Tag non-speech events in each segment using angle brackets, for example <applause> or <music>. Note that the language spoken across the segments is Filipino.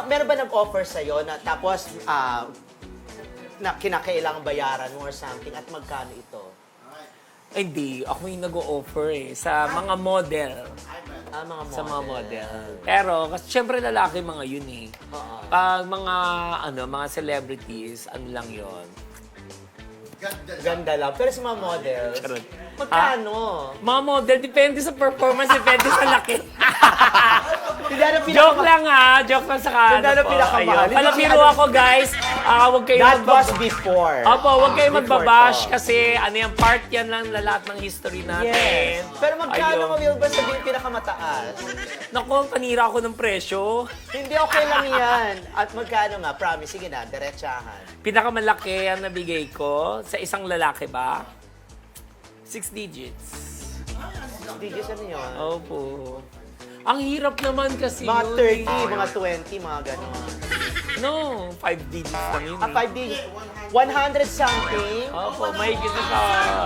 Ma, meron ba nag-offer sa'yo na tapos ah, na kinakailangang bayaran mo or something at magkano ito? Ay, Hindi, ako yung nag-o-offer eh. Sa mga model. Ah, mga model. Sa mga model. Pero, kasi syempre lalaki mga yun eh. Oo. Pag mga, ano, mga celebrities, ano lang yon Ganda lang. Pero sa mga model, Charot. Magkano? Mga model, depende sa performance, depende sa laki. <laughs> Na Joke lang ha, joke lang sa kaano na po. pinakamahal. Ayun. Palabiro siya- ako guys, Ah, huwag kayo That magbab- was before. Opo, huwag kayo Before magbabash to. kasi ano yung part yan lang na lahat ng history natin. Yes. Pero magkano Ayun. mo Will ba sabihin pinakamataas? Naku, panira ako ng presyo. Hindi okay lang yan. At magkano nga? Promise, sige na, diretsahan. Pinakamalaki ang nabigay ko sa isang lalaki ba? Six digits. Digits ano yun? Opo. Ang hirap naman kasi Mga yun 30, eh. mga 20, mga gano'n. <laughs> No, five digits lang yun. Ah, eh. 5 digits. 100 something? Opo, may gito ka.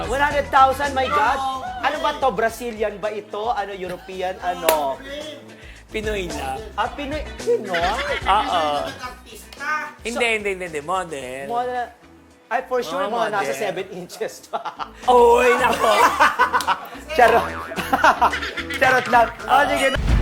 100,000, my God! Ano ba to? Brazilian ba ito? Ano, European? Ano? Pinoy na. Ah, Pinoy? Pinoy? Oo. Hindi, hindi, hindi, hindi. Model. Mga, ay, for sure, Mga mga nasa model. 7 inches pa. Oy, nako. <laughs> Charot. <laughs> Charot lang. Oh, sige.